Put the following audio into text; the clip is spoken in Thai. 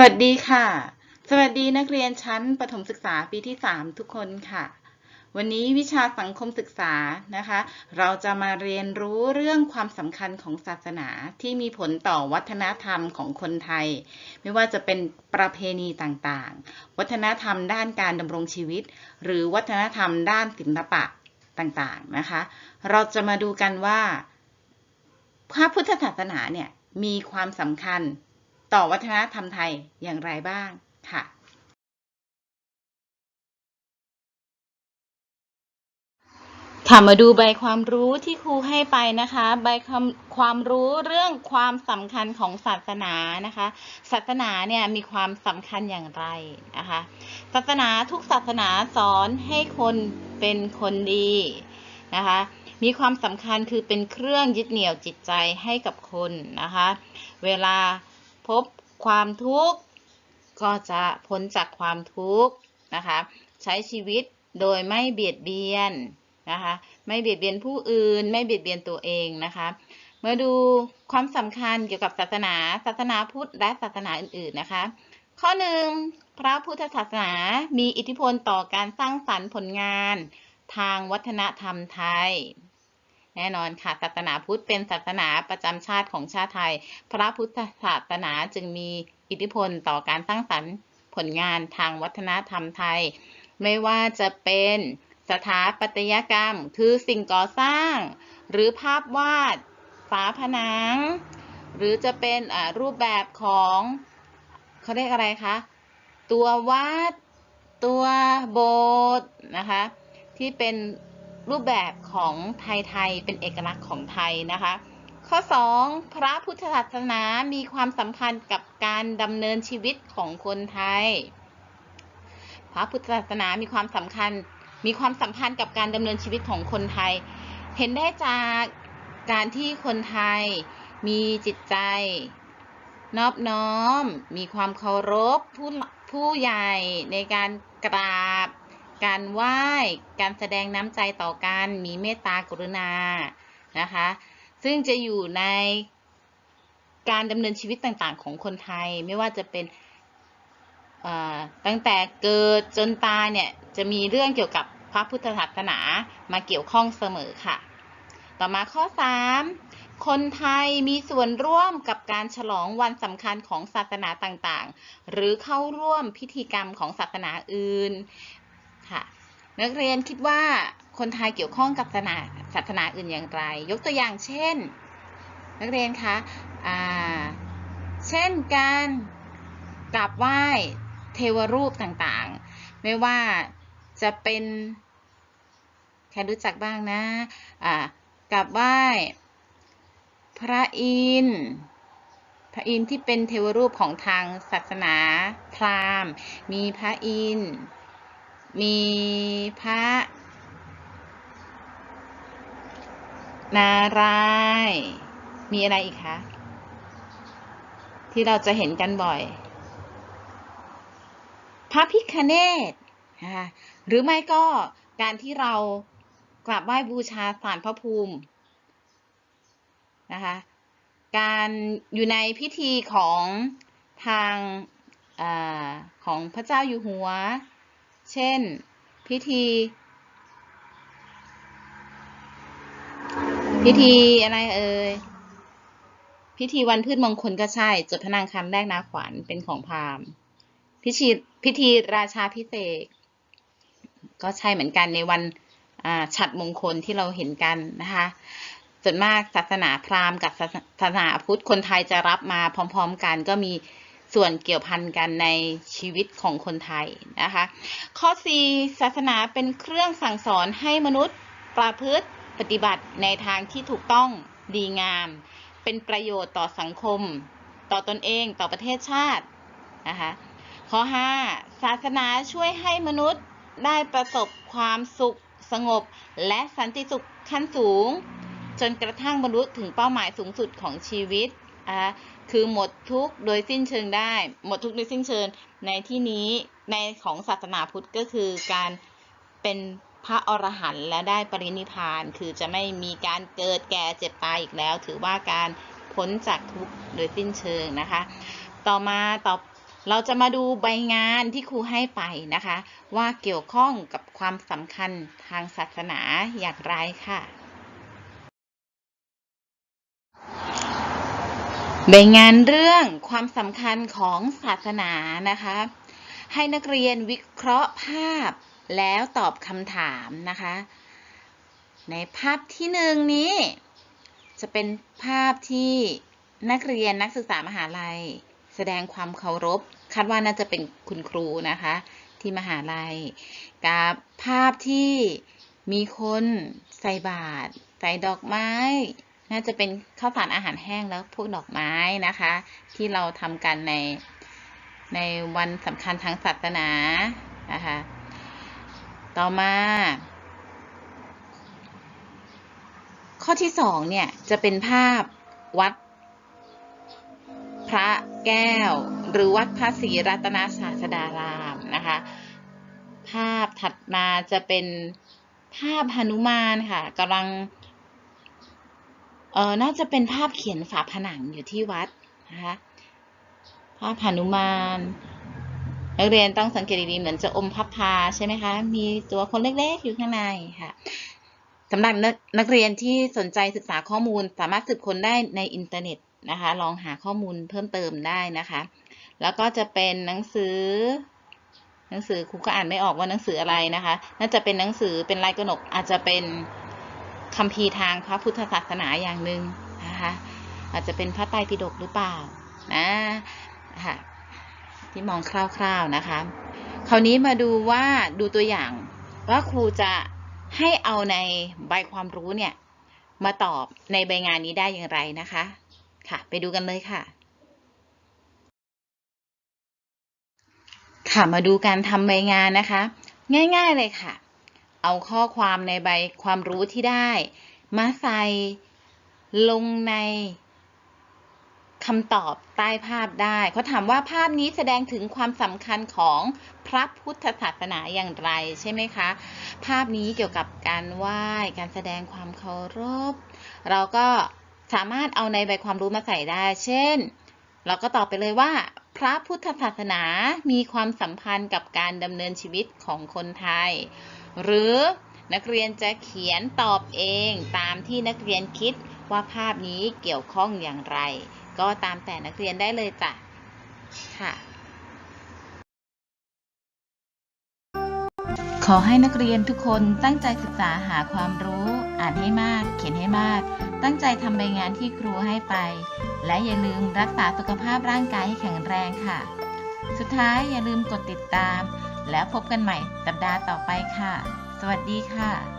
วัสดีค่ะ สวัสดีนักเรียนชั้นประถมศึกษาปีที่ 3 ทุกคนค่ะ วันนี้วิชาสังคมศึกษานะคะ เราจะมาเรียนรู้เรื่องความสำคัญของศาสนาที่มีผลต่อวัฒนธรรมของคนไทย ไม่ว่าจะเป็นประเพณีต่างๆ วัฒนธรรมด้านการดำรงชีวิต หรือวัฒนธรรมด้านศิลปะต่างๆนะคะ เราจะมาดูกันว่าพระพุทธศาสนาเนี่ยมีความสำคัญ ต่อวัฒนธรรมไทยอย่างไรบ้างค่ะค่ะมาดูใบความรู้ที่ครูให้ไปนะคะ ใบความความรู้เรื่องความสำคัญของศาสนานะคะ ศาสนาเนี่ยมีความสำคัญอย่างไรนะคะ ศาสนาทุกศาสนาสอนให้คนเป็นคนดีนะคะ มีความสำคัญคือเป็นเครื่องยึดเหนี่ยวจิตใจให้กับคนนะคะ เวลา พบความทุกข์ก็จะพ้นจากความทุกข์นะคะ ใช้ชีวิตโดยไม่เบียดเบียนนะคะ ไม่เบียดเบียนผู้อื่น ไม่เบียดเบียนตัวเองนะคะเมื่อดูความสำคัญเกี่ยวกับศาสนา ศาสนาพุทธและศาสนาอื่นๆนะคะ ข้อหนึ่งพระพุทธศาสนามีอิทธิพลต่อการสร้างสรรค์ผลงานทางวัฒนธรรมไทย แน่นอนค่ะ ศาสนาพุทธเป็นศาสนาประจำชาติของชาติไทย พระพุทธศาสนาจึงมีอิทธิพลต่อการสร้างสรรค์ผลงานทางวัฒนธรรมไทย ไม่ว่าจะเป็นสถาปัตยกรรม คือสิ่งก่อสร้าง หรือภาพวาด ฝาผนัง หรือจะเป็นรูปแบบของเขาเรียกอะไรคะ ตัววัดตัวโบสถ์นะคะ ที่เป็น รูปแบบของไทยๆเป็นเอกลักษณ์ของไทยนะคะ ข้อ 2 พระพุทธศาสนามีความสัมพันธ์กับการดำเนินชีวิตของคนไทย พระพุทธศาสนามีความสำคัญมีความสัมพันธ์กับการดำเนินชีวิตของคนไทย เห็นได้จากการที่คนไทยมีจิตใจ นอบน้อม มีความเคารพผู้ผู้ใหญ่ในการกราบ การไหว้ การแสดงน้ำใจต่อกัน มีเมตตากรุณา นะคะ ซึ่งจะอยู่ในการดำเนินชีวิตต่างๆ ของคนไทย ไม่ว่าจะเป็นตั้งแต่เกิดจนตายเนี่ย จะมีเรื่องเกี่ยวกับพระพุทธศาสนามาเกี่ยวข้องเสมอค่ะ ต่อมาข้อ 3 คนไทยมีส่วนร่วมกับการฉลองวันสำคัญของศาสนาต่างๆ หรือเข้าร่วมพิธีกรรมของศาสนาอื่น ค่ะ นักเรียนคิดว่าคนไทยเกี่ยวข้องกับศาสนาศาสนาอื่นอย่างไร ยกตัวอย่างเช่น นักเรียนคะเช่นการกราบไหว้เทวรูปต่างๆ ไม่ว่าจะเป็นใครรู้จักบ้างนะะกราบไหว้ พระอินทร์พระอินทร์ที่เป็นเทวรูปของทางศาสนาพราหมณ์ มีพระอินทร์ มีพระ นารายมีอะไรอีกคะ ที่เราจะเห็นกันบ่อย พระพิคเนตนะคะหรือไม่ก็การที่เรากราบไหว้บูชาสารพระภูมินะคะการอยู่ในพิธีของทางอของพระเจ้าอยู่หัว เช่น พิธี พิธีอะไรเอ่ย พิธีวันพืชมงคลก็ใช่ จดพนังคำแรกนาขวัญเป็นของพราหมณ์ พิธีพิธีราชาพิเศษก็ใช่เหมือนกันในวันฉัดมงคลที่เราเห็นกันนะคะส่วนมากศาสนาพราหมณ์กับศาสนาพุทธคนไทยจะรับมาพร้อม ๆ กันก็มี ส่วนเกี่ยวพันกันในชีวิตของคนไทยนะคะ ข้อ 4 ศาสนาเป็นเครื่องสั่งสอนให้มนุษย์ประพฤติปฏิบัติในทางที่ถูกต้องดีงาม เป็นประโยชน์ต่อสังคม ต่อตอนเองต่อประเทศชาตินะคะข้อ 5 ศาสนาช่วยให้มนุษย์ได้ประสบความสุขสงบ และสันติสุขขั้นสูง จนกระทั่งบรรลุถึงเป้าหมายสูงสุดของชีวิตะ คือหมดทุกโดยสิ้นเชิงได้ หมดทุกโดยสิ้นเชิง ในที่นี้ในของศาสนาพุทธก็คือการเป็นพระอรหันต์และได้ปรินิพาน คือจะไม่มีการเกิดแก่เจ็บตายอีกแล้ว ถือว่าการพ้นจากทุกโดยสิ้นเชิงนะคะ ต่อมาต่อเราจะมาดูใบงานที่ครูให้ไปนะคะ ว่าเกี่ยวข้องกับความสำคัญทางศาสนาอย่างไรค่ะ ใบงานเรื่องความสำคัญของศาสนานะคะ ให้นักเรียนวิเคราะห์ภาพแล้วตอบคำถามนะคะ ในภาพที่หนึ่งนี้ จะเป็นภาพที่นักเรียนนักศึกษามหาลัย แสดงความเคารพคาดว่าน่าจะเป็นคุณครูนะคะ ที่มหาลัย กับภาพที่มีคนใส่บาตรใส่ดอกไม้ น่าจะเป็นข้าวสารอาหารแห้งแล้วพวกดอกไม้นะคะ ที่เราทำกันในในวันสำคัญทางศาสนานะคะต่อมา ข้อที่สองเนี่ยจะเป็นภาพวัด พระแก้ว หรือวัดพระศรีรัตนศาสดารามนะคะ ภาพถัดมาจะเป็นภาพหนุมานค่ะกำลัง เออน่าจะเป็นภาพเขียนฝาผนังอยู่ที่วัดนะคะภาพหนุมานนักเรียนต้องสังเกตดีๆเหมือนจะอมพับพาใช่ไหมคะ มีตัวคนเล็กๆอยู่ข้างในค่ะสำหรับนักนักเรียนที่สนใจศึกษาข้อมูล สามารถสืบค้นได้ในอินเทอร์เน็ตนะคะ ลองหาข้อมูลเพิ่มเติมได้นะคะ แล้วก็จะเป็นหนังสือ หนังสือครูก็อ่านไม่ออกว่าหนังสืออะไรนะคะ น่าจะเป็นหนังสือเป็นลายกระหนกอาจจะเป็น คัมภีทางพระพุทธศาสนาอย่างหนึ่งนะคะอาจจะเป็นพระไตรปิฎกหรือเปล่านะค่ะที่มองคร่าวๆนะคะ คราวนี้มาดูว่าดูตัวอย่างว่าครูจะให้เอาในใบความรู้เนี่ย มาตอบในใบงานนี้ได้อย่างไรนะคะ ค่ะ ไปดูกันเลยค่ะ ค่ะมาดูการทำใบงานนะคะ ง่าย ๆเลยค่ะ เอาข้อความในใบความรู้ที่ได้ มาใส่ลงในคำตอบใต้ภาพได้ เขาถามว่าภาพนี้แสดงถึงความสำคัญของพระพุทธศาสนาอย่างไรใช่ไหมคะ ภาพนี้เกี่ยวกับการไหว้ การแสดงความเคารพ เราก็สามารถเอาในใบความรู้มาใส่ได้ เช่น เราก็ตอบไปเลยว่า พระพุทธศาสนามีความสัมพันธ์กับการดำเนินชีวิตของคนไทย หรือนักเรียนจะเขียนตอบเองตามที่นักเรียนคิดว่าภาพนี้เกี่ยวข้องอย่างไร ก็ตามแต่นักเรียนได้เลยจ้ะค่ะ ขอให้นักเรียนทุกคนตั้งใจศึกษาหาความรู้ อ่านให้มาก เขียนให้มาก ตั้งใจทำใบงานที่ครูให้ไป และอย่าลืมรักษาสุขภาพร่างกายให้แข็งแรงค่ะ สุดท้ายอย่าลืมกดติดตาม แล้วพบกันใหม่สัปดาห์ต่อไปค่ะ สวัสดีค่ะ